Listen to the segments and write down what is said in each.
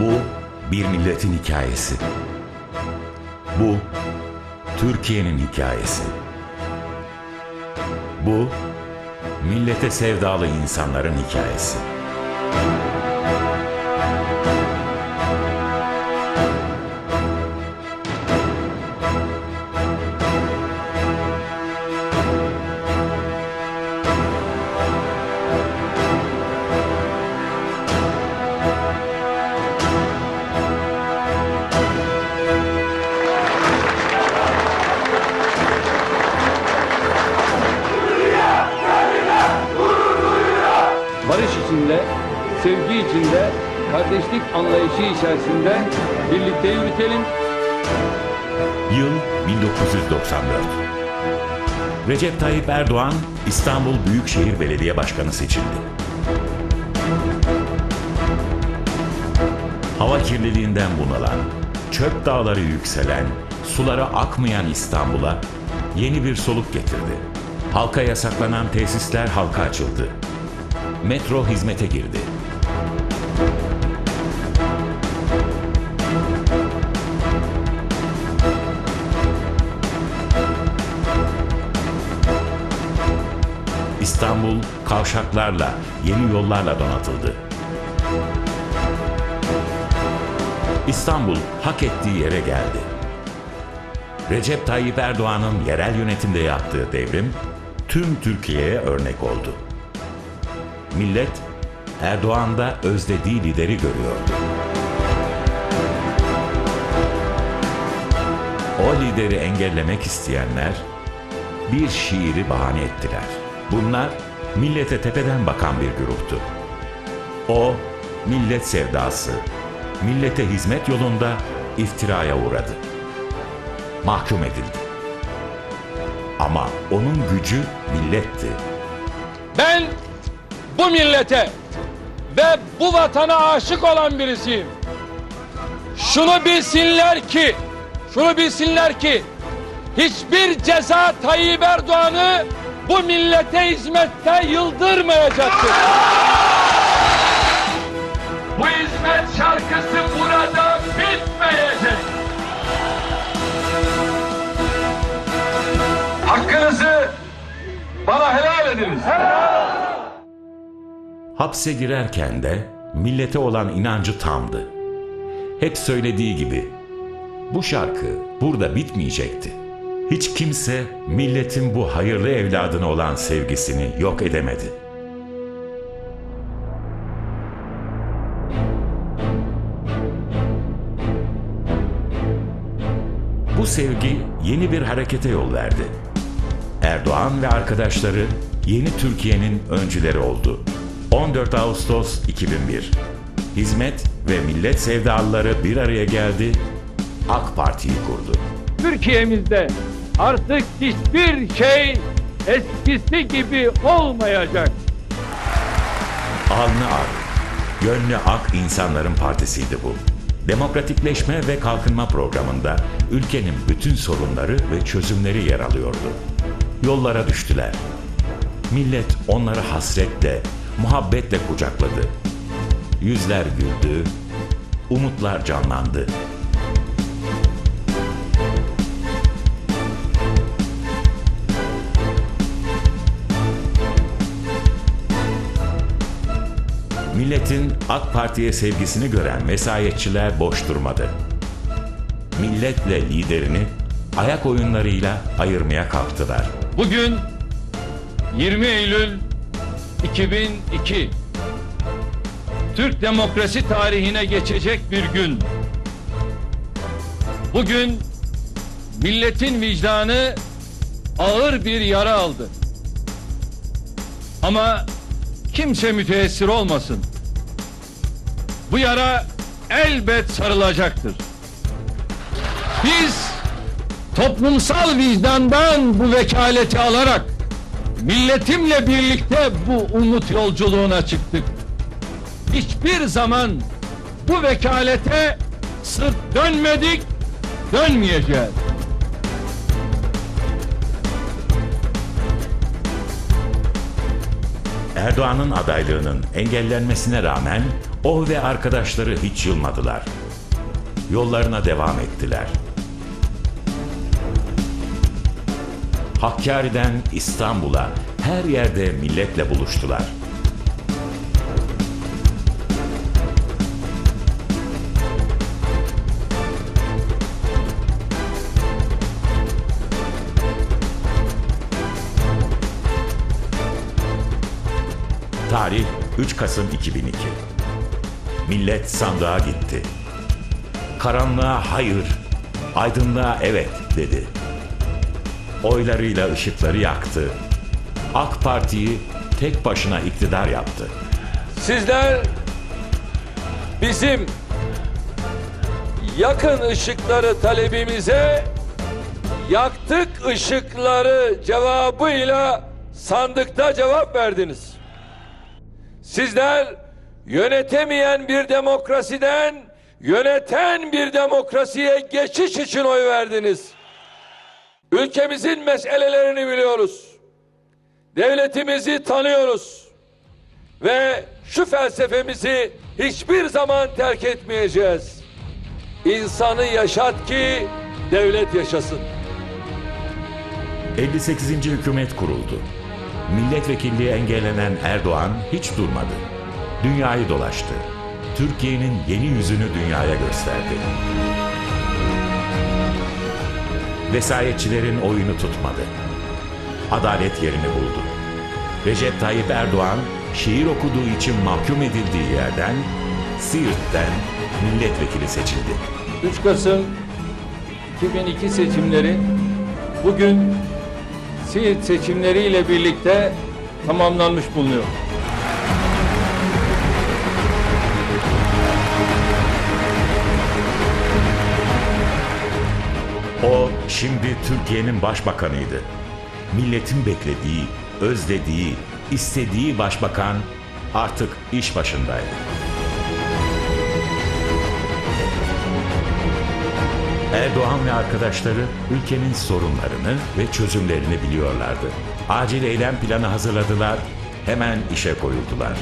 Bu bir milletin hikayesi. Bu Türkiye'nin hikayesi. Bu millete sevdalı insanların hikayesi. İçinde, kardeşlik anlayışı içerisinde birlikte yürütelim. Yıl 1994. Recep Tayyip Erdoğan İstanbul Büyükşehir Belediye Başkanı seçildi. Hava kirliliğinden bunalan, çöp dağları yükselen, sulara akmayan İstanbul'a yeni bir soluk getirdi. Halka yasaklanan tesisler halka açıldı. Metro hizmete girdi. Kavşaklarla, yeni yollarla donatıldı. İstanbul hak ettiği yere geldi. Recep Tayyip Erdoğan'ın yerel yönetimde yaptığı devrim tüm Türkiye'ye örnek oldu. Millet Erdoğan'da özlediği lideri görüyordu. O lideri engellemek isteyenler bir şiiri bahane ettiler. Bunlar millete tepeden bakan bir gruptu. O millet sevdası, millete hizmet yolunda iftiraya uğradı. Mahkum edildi. Ama onun gücü milletti. Ben bu millete ve bu vatana aşık olan birisiyim. Şunu bilsinler ki, şunu bilsinler ki hiçbir ceza Tayyip Erdoğan'ı bu millete hizmette yıldırmayacaktır. Bu hizmet şarkısı burada bitmeyecek. Hakkınızı bana helal ediniz. Hapse girerken de millete olan inancı tamdı. Hep söylediği gibi bu şarkı burada bitmeyecekti. Hiç kimse milletin bu hayırlı evladına olan sevgisini yok edemedi. Bu sevgi yeni bir harekete yol verdi. Erdoğan ve arkadaşları yeni Türkiye'nin öncüleri oldu. 14 Ağustos 2001. Hizmet ve millet sevdalıları bir araya geldi, AK Parti'yi kurdu. Türkiye'mizde artık hiçbir şey eskisi gibi olmayacak. Alnı ak, gönlü ak insanların partisiydi bu. Demokratikleşme ve kalkınma programında ülkenin bütün sorunları ve çözümleri yer alıyordu. Yollara düştüler. Millet onları hasretle, muhabbetle kucakladı. Yüzler güldü, umutlar canlandı. Milletin AK Parti'ye sevgisini gören vesayetçiler boş durmadı. Milletle liderini ayak oyunlarıyla ayırmaya kalktılar. Bugün 20 Eylül 2002 Türk demokrasi tarihine geçecek bir gün. Bugün milletin vicdanı ağır bir yara aldı. Ama kimse müteessir olmasın. Bu yara elbet sarılacaktır. Biz toplumsal vicdandan bu vekaleti alarak milletimle birlikte bu umut yolculuğuna çıktık. Hiçbir zaman bu vekalete sırt dönmedik, dönmeyeceğiz. Erdoğan'ın adaylığının engellenmesine rağmen O ve arkadaşları hiç yılmadılar. Yollarına devam ettiler. Hakkari'den İstanbul'a her yerde milletle buluştular. 3 Kasım 2002. Millet sandığa gitti. Karanlığa hayır, aydınlığa evet dedi. Oylarıyla ışıkları yaktı. AK Parti'yi tek başına iktidar yaptı. Sizler bizim yakın ışıkları talebimize yaktık ışıkları cevabıyla sandıkta cevap verdiniz. Sizler yönetemeyen bir demokrasiden yöneten bir demokrasiye geçiş için oy verdiniz. Ülkemizin meselelerini biliyoruz. Devletimizi tanıyoruz ve şu felsefemizi hiçbir zaman terk etmeyeceğiz. İnsanı yaşat ki devlet yaşasın. 58. hükümet kuruldu. Milletvekilliği engellenen Erdoğan hiç durmadı. Dünyayı dolaştı. Türkiye'nin yeni yüzünü dünyaya gösterdi. Vesayetçilerin oyunu tutmadı. Adalet yerini buldu. Recep Tayyip Erdoğan şiir okuduğu için mahkum edildiği yerden Siirt'ten milletvekili seçildi. 3 Kasım 2002 seçimleri bugün Siirt seçimleriyle birlikte tamamlanmış bulunuyor. O şimdi Türkiye'nin başbakanıydı. Milletin beklediği, özlediği, istediği başbakan artık iş başındaydı. Erdoğan ve arkadaşları ülkenin sorunlarını ve çözümlerini biliyorlardı. Acil eylem planı hazırladılar, hemen işe koyuldular.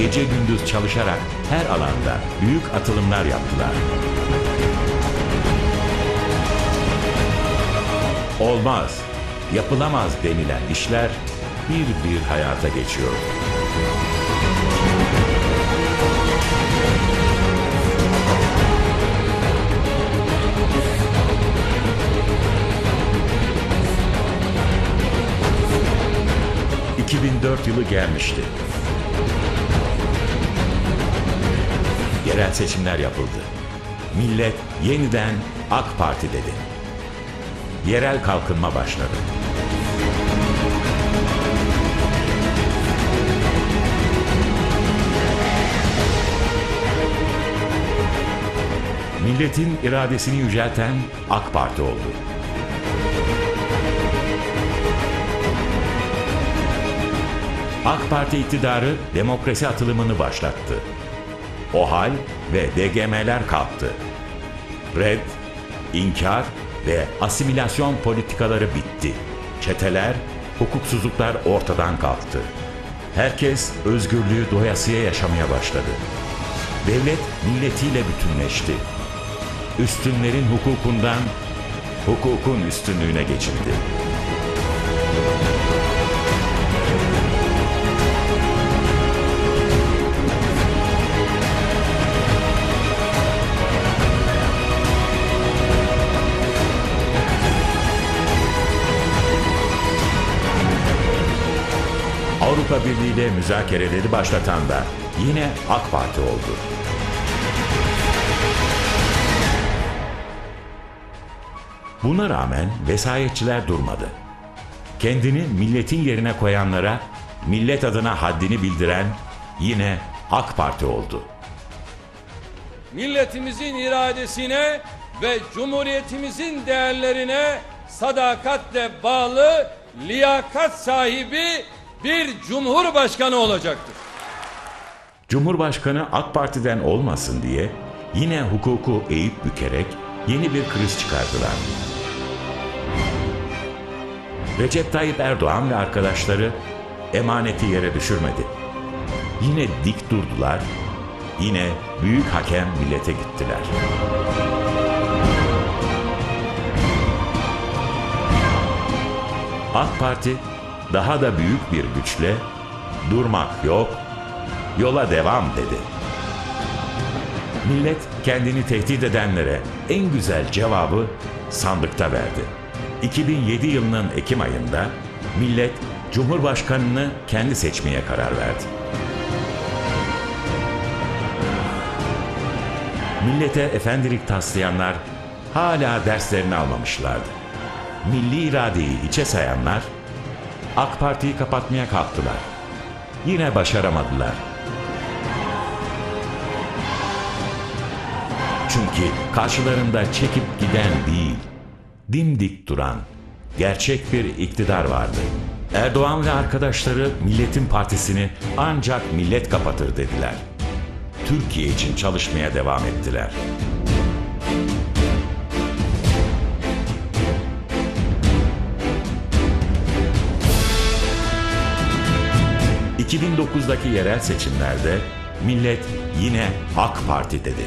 Gece gündüz çalışarak her alanda büyük atılımlar yaptılar. Olmaz, yapılamaz denilen işler bir bir hayata geçiyor. ...2004 yılı gelmişti. Yerel seçimler yapıldı. Millet yeniden AK Parti dedi. Yerel kalkınma başladı. Milletin iradesini yücelten AK Parti oldu. AK Parti iktidarı demokrasi atılımını başlattı. OHAL ve DGM'ler kalktı. Red, inkar ve asimilasyon politikaları bitti. Çeteler, hukuksuzluklar ortadan kalktı. Herkes özgürlüğü doyasıya yaşamaya başladı. Devlet milletiyle bütünleşti. Üstünlerin hukukundan hukukun üstünlüğüne geçildi. Avrupa Birliği ile müzakereleri başlatan da yine AK Parti oldu. Buna rağmen vesayetçiler durmadı. Kendini milletin yerine koyanlara millet adına haddini bildiren yine AK Parti oldu. Milletimizin iradesine ve cumhuriyetimizin değerlerine sadakatle bağlı liyakat sahibi bir cumhurbaşkanı olacaktır. Cumhurbaşkanı AK Parti'den olmasın diye yine hukuku eğip bükerek yeni bir kriz çıkardılar. Recep Tayyip Erdoğan ve arkadaşları emaneti yere düşürmedi. Yine dik durdular, yine büyük hakem millete gittiler. AK Parti daha da büyük bir güçle durmak yok, yola devam dedi. Millet kendini tehdit edenlere en güzel cevabı sandıkta verdi. 2007 yılının Ekim ayında millet Cumhurbaşkanını kendi seçmeye karar verdi. Millete efendilik taslayanlar hala derslerini almamışlardı. Milli iradeyi içe sayanlar AK Parti'yi kapatmaya kalktılar. Yine başaramadılar. Çünkü karşılarında çekip giden değil, dimdik duran, gerçek bir iktidar vardı. Erdoğan ve arkadaşları milletin partisini ancak millet kapatır dediler. Türkiye için çalışmaya devam ettiler. ...2009'daki yerel seçimlerde millet yine AK Parti dedi.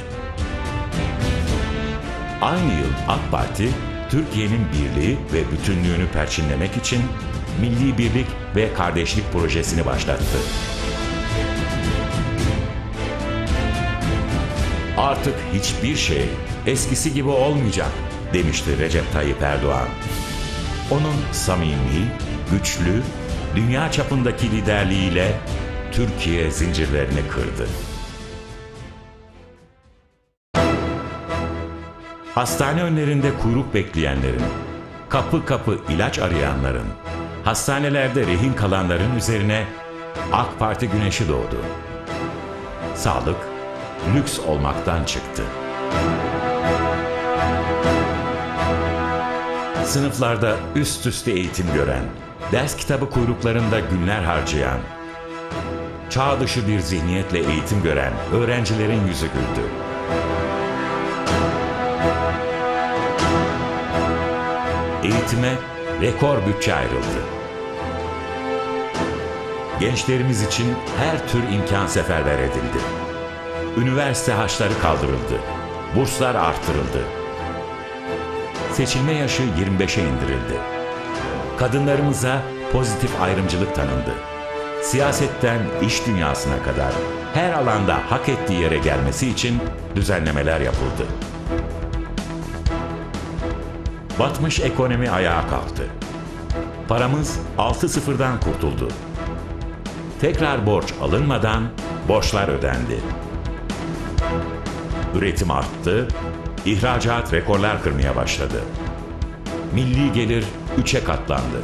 Aynı yıl AK Parti, Türkiye'nin birliği ve bütünlüğünü perçinlemek için Milli Birlik ve Kardeşlik Projesini başlattı. Artık hiçbir şey eskisi gibi olmayacak demişti Recep Tayyip Erdoğan. Onun samimi, güçlü, dünya çapındaki liderliğiyle Türkiye zincirlerini kırdı. Hastane önlerinde kuyruk bekleyenlerin, kapı kapı ilaç arayanların, hastanelerde rehin kalanların üzerine AK Parti güneşi doğdu. Sağlık lüks olmaktan çıktı. Sınıflarda üst üste eğitim gören, ders kitabı kuyruklarında günler harcayan, çağ dışı bir zihniyetle eğitim gören öğrencilerin yüzü güldü. Eğitime rekor bütçe ayrıldı. Gençlerimiz için her tür imkan seferber edildi. Üniversite harçları kaldırıldı. Burslar artırıldı. Seçilme yaşı 25'e indirildi. Kadınlarımıza pozitif ayrımcılık tanındı. Siyasetten iş dünyasına kadar her alanda hak ettiği yere gelmesi için düzenlemeler yapıldı. Batmış ekonomi ayağa kalktı. Paramız 6 sıfırdan kurtuldu. Tekrar borç alınmadan borçlar ödendi. Üretim arttı, ihracat rekorlar kırmaya başladı. Milli gelir 3'e katlandı.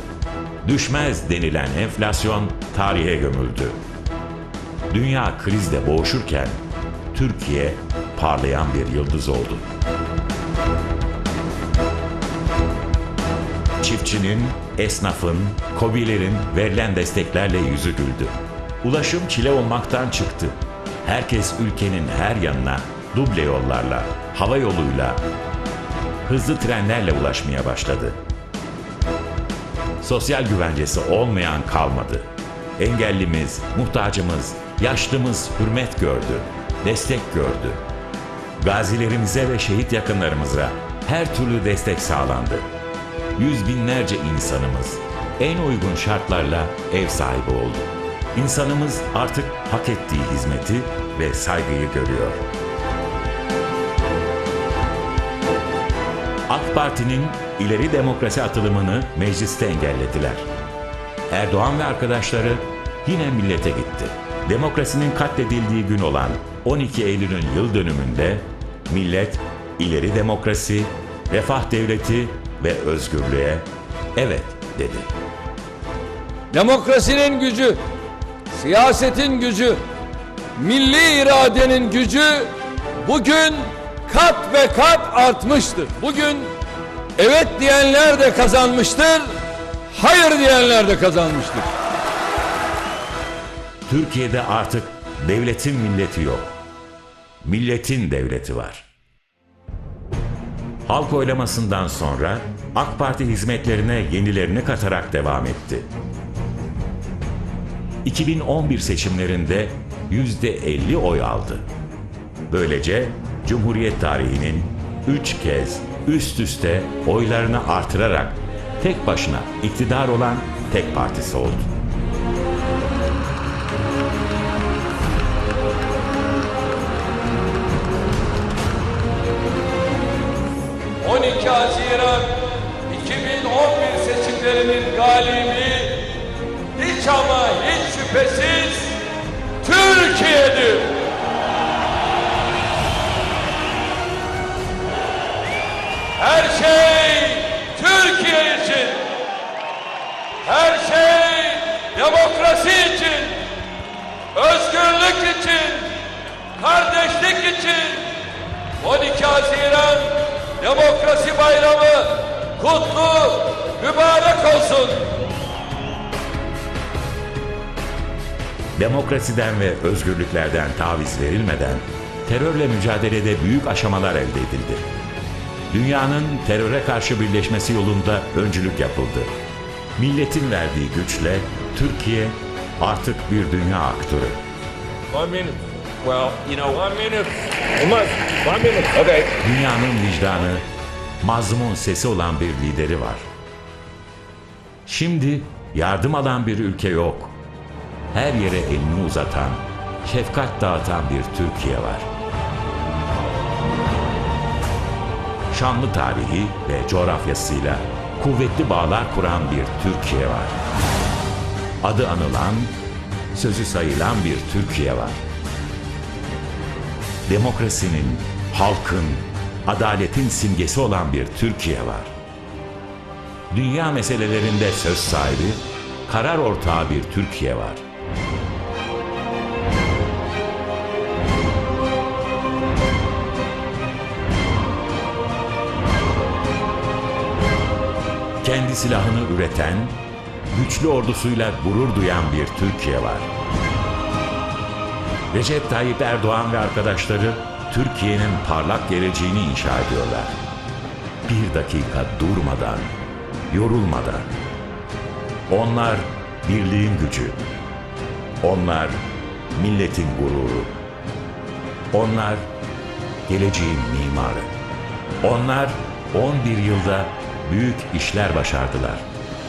Düşmez denilen enflasyon tarihe gömüldü. Dünya krizde boğuşurken Türkiye parlayan bir yıldız oldu. Çiftçinin, esnafın, kobilerin verilen desteklerle yüzü güldü. Ulaşım çile olmaktan çıktı. Herkes ülkenin her yanına duble yollarla, hava yoluyla, hızlı trenlerle ulaşmaya başladı. Sosyal güvencesi olmayan kalmadı. Engellimiz, muhtacımız, yaşlımız hürmet gördü, destek gördü. Gazilerimize ve şehit yakınlarımıza her türlü destek sağlandı. Yüz binlerce insanımız en uygun şartlarla ev sahibi oldu. İnsanımız artık hak ettiği hizmeti ve saygıyı görüyor. Parti'nin ileri demokrasi atılımını mecliste engellediler. Erdoğan ve arkadaşları yine millete gitti. Demokrasinin katledildiği gün olan 12 Eylül'ün yıl dönümünde millet ileri demokrasi, refah devleti ve özgürlüğe evet dedi. Demokrasinin gücü, siyasetin gücü, milli iradenin gücü bugün kat ve kat artmıştır. Bugün evet diyenler de kazanmıştır, hayır diyenler de kazanmıştır. Türkiye'de artık devletin milleti yok. Milletin devleti var. Halk oylamasından sonra AK Parti hizmetlerine yenilerini katarak devam etti. 2011 seçimlerinde %50 oy aldı. Böylece Cumhuriyet tarihinin üç kez üst üste oylarını artırarak tek başına iktidar olan tek partisi oldu. 12 Haziran 2011 seçimlerinin galibi hiç ama hiç şüphesiz Türkiye'dir. Her şey Türkiye için. Her şey demokrasi için. Özgürlük için. Kardeşlik için. 12 Haziran Demokrasi Bayramı kutlu, mübarek olsun. Demokrasiden ve özgürlüklerden taviz verilmeden terörle mücadelede büyük aşamalar elde edildi. Dünyanın teröre karşı birleşmesi yolunda öncülük yapıldı. Milletin verdiği güçle Türkiye artık bir dünya aktörü. One minute. Well, you know. One minute. One minute. Okay. Dünyanın vicdanı, mazlumun sesi olan bir lideri var. Şimdi yardım alan bir ülke yok. Her yere elini uzatan, şefkat dağıtan bir Türkiye var. Şanlı tarihi ve coğrafyasıyla kuvvetli bağlar kuran bir Türkiye var. Adı anılan, sözü sayılan bir Türkiye var demokrasinin, halkın, adaletin simgesi olan bir Türkiye var. Dünya meselelerinde söz sahibi, karar ortağı bir Türkiye var. Kendi silahını üreten, güçlü ordusuyla gurur duyan bir Türkiye var. Recep Tayyip Erdoğan ve arkadaşları Türkiye'nin parlak geleceğini inşa ediyorlar. Bir dakika durmadan, yorulmadan. Onlar birliğin gücü. Onlar milletin gururu. Onlar geleceğin mimarı. Onlar 11 yılda büyük işler başardılar.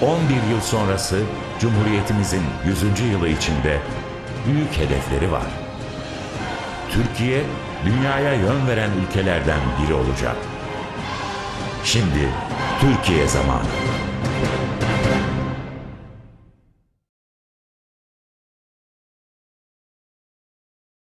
11 yıl sonrası Cumhuriyetimizin 100. yılı içinde büyük hedefleri var. Türkiye dünyaya yön veren ülkelerden biri olacak. Şimdi Türkiye zamanı.